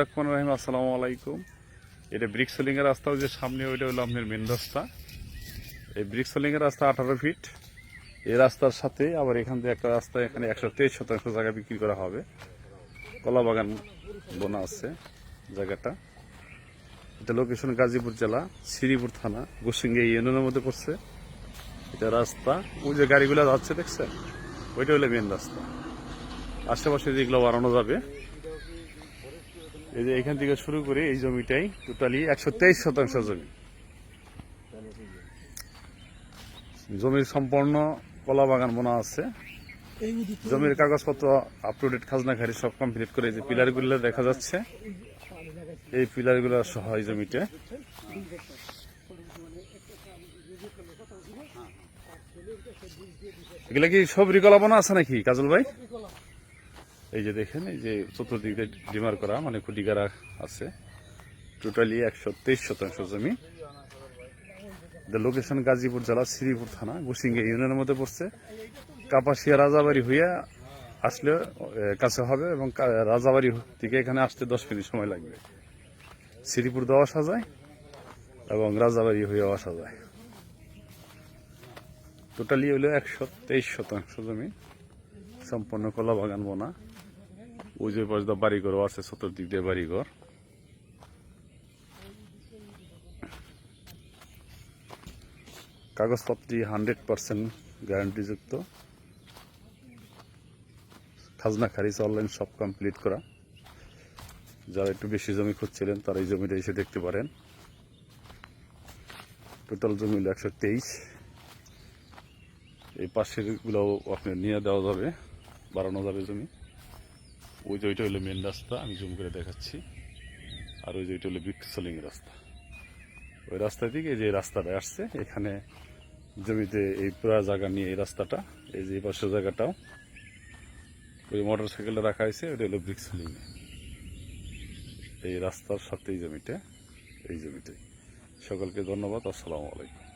রহমান রহিম, আসসালামু আলাইকুম। এটা ব্রিক সোলিং এর রাস্তা যে সামনে, ওইটা হলো আপনার মেন রাস্তা। এই ব্রিক সোলিং এর রাস্তা আঠারো ফিট এই রাস্তার সাথে আবার এখান থেকে একটা রাস্তা, এখানে একশো তেইশ শতাংশ জায়গা বিক্রি করা হবে। কলা বাগান বোনা আছে জায়গাটা। এটা লোকেশন গাজীপুর জেলা, শ্রীপুর থানা গোসিঙ্গে ইউনিয়নের মধ্যে পড়ছে। এটা রাস্তা, ওই যে গাড়িগুলো যাচ্ছে, দেখছেন? ওইটা হলো মেন রাস্তা। আশেপাশে যেগুলো বাড়ানো যাবে এই যে এখান থেকে শুরু করে এই জমিটাই টোটালি একশো তেইশ শতাংশ জমি। জমির সম্পূর্ণ কলা বাগান বোনা আছে। জমির কাগজপত্র আপ টু ডেট খাজনা খারি সব কমপ্লিট করে যে পিলারগুলো দেখা যাচ্ছে। এই পিলারগুলো সহ এই জমিতে। এগুলা কি সবরি কলা বোনা আছে নাকি, কাজল ভাই? এই যে দেখেন, এই যে চতুর্দিকে ডিমার করা মানে খুঁটিকারা আছে। টোটালি একশো তেইশ শতাংশ জমি। লোকেশন গাজীপুর জেলা, শ্রীপুর থানা গুসিঙ্গে ইউনিয়নের মধ্যে পড়ছে। কাপাসিয়া রাজাবাড়ি হইয়া আসলে কাছে হবে এবং রাজাবাড়ি থেকে এখানে আসতে দশ মিনিট সময় লাগবে। শ্রীপুর দেওয়া আসা যায় এবং রাজাবাড়ি হয়েও আসা যায়। টোটালি হলো একশো তেইশ শতাংশ জমি। সম্পূর্ণ কলা বাগান বোনা। ওই যে পাশে বাড়িঘরও আছে, চতুর্দিক দিয়ে বাড়িঘর। কাগজপত্রটি হান্ড্রেড পার্সেন্ট গ্যারান্টিযুক্ত। খাজনা খারিজ, অনলাইন সব কমপ্লিট করা। যারা একটু বেশি জমি খুঁজছিলেন, তারা এই জমিটা এসে দেখতে পারেন। টোটাল জমি হলো একশো তেইশ। এই পাশেরগুলো আপনার নিয়ে দেওয়া যাবে, বাড়ানো যাবে জমি। ওই যে ওইটা হলো মেন রাস্তা, আমি জুম করে দেখাচ্ছি। আর ওই যে ওইটা হলো বিক্সলিং রাস্তা। ওই রাস্তা থেকে যে রাস্তাটা আসছে, এখানে জমিতে এই পুরা জায়গা নিয়ে এই রাস্তাটা, এই যে পাশের জায়গাটাও। ওই মোটর সাইকেলটা রাখা হয়েছে, ওইটা হলো ব্রিক্সলিং এই রাস্তার সাথেই জমিটা, এই জমিটাই। সকলকে ধন্যবাদ, আসসালামু আলাইকুম।